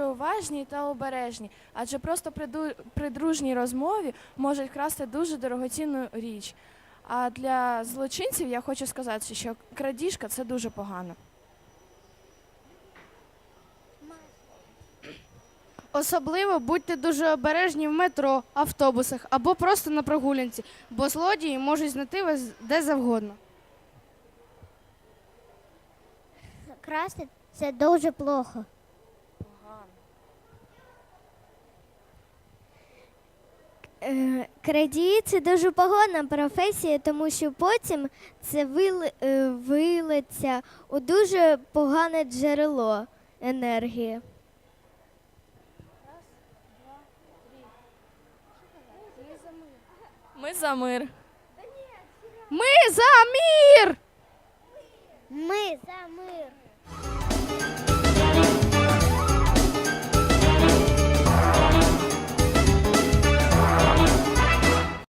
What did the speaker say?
дуже уважні та обережні, адже просто при, ду- при дружній розмові можуть красти дуже дорогоцінну річ. А для злочинців я хочу сказати, що крадіжка це дуже погано. Особливо будьте дуже обережні в метро, автобусах або просто на прогулянці, бо злодії можуть знайти вас де завгодно. Красти це дуже плохо. Е, Крадії це дуже погана професія, тому що потім це е, вилиться у дуже погане джерело енергії. Ми за мир. Ми за мир.